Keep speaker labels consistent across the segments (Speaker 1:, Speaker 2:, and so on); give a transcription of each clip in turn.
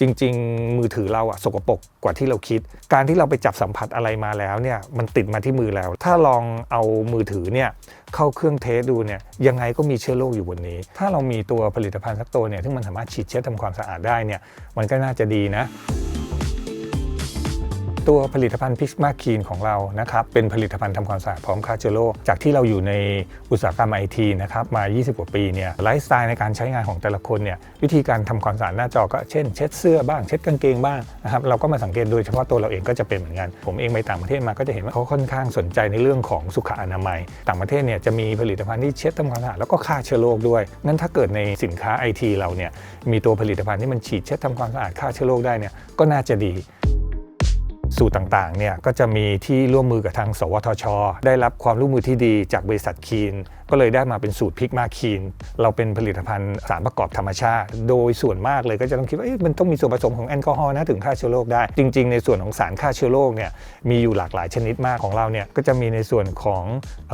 Speaker 1: จริง ๆ มือถือเราอะสกปรกกว่าที่เราคิด การที่เราไปจับสัมผัสอะไรมาแล้วเนี่ยมันติดมาที่มือแล้ว ถ้าลองเอามือถือเนี่ยเข้าเครื่องเทสดูเนี่ยยังไงก็มีเชื้อโรคอยู่บนนี้ ถ้าเรามีตัวผลิตภัณฑ์สักตัวเนี่ยที่มันสามารถฉีดเช็ดทำความสะอาดได้เนี่ยมันก็น่าจะดีนะ ตัวผลิตภัณฑ์พิสมาคีนของเรานะครับเป็นผลิตภัณฑ์ทำความสะอาดพร้อมฆ่าเชื้อโรคจากที่เราอยู่ในอุตสาหกรรมไอทีนะครับมา 20 กว่าปีเนี่ยไลฟ์สไตล์ในการใช้งานของแต่ละคนเนี่ยวิธีการทำความสะอาดหน้าจอก็เช่นเช็ดเสื้อบ้างเช็ดกางเกงบ้างนะครับเราก็มาสังเกตโดยเฉพาะตัวเราเองก็จะเป็นเหมือนกัน ผมเองไปต่างประเทศมาก็จะเห็นว่าเขาค่อนข้างสนใจในเรื่องของสุขอนามัย ต่างประเทศเนี่ยจะมีผลิตภัณฑ์ที่เช็ดทำความสะอาดแล้วก็ฆ่าเชื้อโรคด้วยงั้นถ้าเกิดในสินค้าไอทีเราเนี่ยมีตัวผลิตภัณฑ์ที่มันฉีดเช็ดทำความสะอาดฆ่าเชื้อโรคได้เนี่ยก็น่าจะดี สูตรต่างๆเนี่ยก็จะมีที่ร่วมมือกับทาง สวทช ได้รับความร่วมมือที่ดีจากบริษัทคีน ก็เลยได้มาเป็นสูตรพิกมาคีน เราเป็นผลิตภัณฑ์สารประกอบธรรมชาติ โดยส่วนมากเลยก็จะต้องคิดว่ามันต้องมีส่วนผสมของแอลกอฮอล์นะถึงฆ่าเชื้อโรคได้ จริง ๆ ในส่วนของสารฆ่าเชื้อโรคเนี่ยมีอยู่หลากหลายชนิดมากของเราเนี่ยก็จะมีในส่วนของ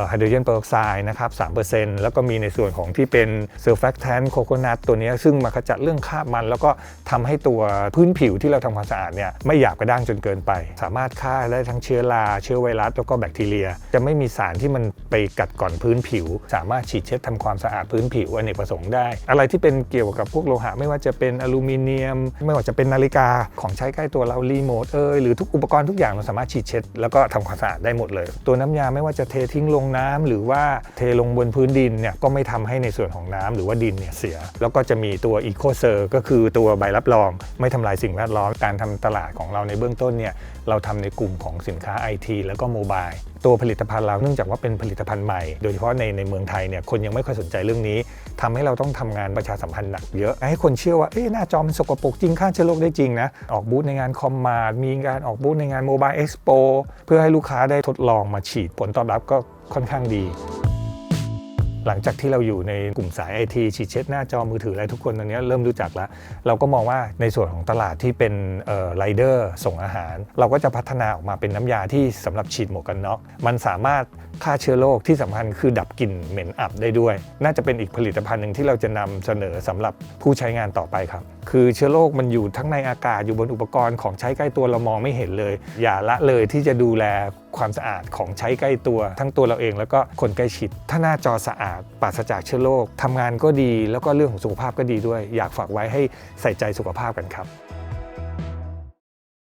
Speaker 1: ไฮโดรเจนเปอร์ออกไซด์นะครับ3%แล้วก็มีในส่วนของที่เป็นเซอร์แฟกแทนโคโคนัทตัวนี้ซึ่งมาขจัดเรื่องคราบมัน แล้วก็ทำให้ตัวพื้นผิวที่เราทำความสะอาดเนี่ยไม่หยาบกระด้างจนเกินไปสามารถฆ่าได้ทั้งเชื้อราเชื้อไวรัสแล้วก็แบคทีเรีย จะไม่มีสารที่มันไปกัดก่อนพื้นผิว สามารถฉีดเช็ดทำความสะอาดพื้นผิวอเนกประสงค์ได้ อะไรที่เป็นเกี่ยวกับพวกโลหะ ไม่ว่าจะเป็นอลูมิเนียม ไม่ว่าจะเป็นนาฬิกาของใช้ใกล้ตัวเรารีโมทเอยหรือทุกอุปกรณ์ทุกอย่างเราสามารถฉีดเช็ด แล้วก็ทำความสะอาดได้หมดเลย ตัวน้ำยาไม่ว่าจะเททิ้งลงน้ำหรือว่าเทลงบนพื้นดินเนี่ยก็ไม่ทำให้ในส่วนของน้ำหรือว่าดินเนี่ยเสีย แล้วก็จะมีตัวอีโคเซอร์ก็คือตัวใบรับรอง ไม่ทำลายสิ่งแวดล้อมการทำตลาดของเราในเบื้องต้นเนี่ย เราทำในกลุ่มของสินค้าไอทีแล้วก็โมบายตัวผลิตภัณฑ์เราเนื่องจากว่าเป็นผลิตภัณฑ์ใหม่ โดยเฉพาะในในเมืองไทยเนี่ยคนยังไม่ค่อยสนใจเรื่องนี้ทำให้เราต้องทำงานประชาสัมพันธ์หนักเยอะ ให้คนเชื่อว่าเอ๊ะหน้าจอมันสกปรกจริงฆ่าเชื้อโรคได้จริงนะออกบูธในงานคอมมาร์มีการออกบูธในงานโมบายเอ็กซ์โปเพื่อให้ลูกค้าได้ทดลองมาฉีดผลตอบรับก็ค่อนข้างดี หลังจากที่เราอยู่ในกลุ่มสายไอทีฉีดเช็ดหน้าจอมือถืออะไรทุกคนตอนนี้เริ่มรู้จักแล้ว เราก็มองว่าในส่วนของตลาดที่เป็นไรเดอร์ส่งอาหาร เราก็จะพัฒนาออกมาเป็นน้ำยาที่สำหรับฉีดหมวกกันน็อกมันสามารถฆ่าเชื้อโรคที่สำคัญคือดับกลิ่นเหม็นอับได้ด้วย น่าจะเป็นอีกผลิตภัณฑ์หนึ่งที่เราจะนำเสนอสำหรับผู้ใช้งานต่อไปครับ คือเชื้อโรคมันอยู่ทั้งในอากาศอยู่บนอุปกรณ์ของใช้ใกล้ตัวเรามองไม่เห็นเลย อย่าละเลยที่จะดูแล ความสะอาดของใช้ใกล้ตัว ทั้งตัวเราเองแล้วก็คนใกล้ชิด ถ้าหน้าจอสะอาดปราศจากเชื้อโรคทำงานก็ดี แล้วก็เรื่องของสุขภาพก็ดีด้วย อยากฝากไว้ให้ใส่ใจสุขภาพกันครับ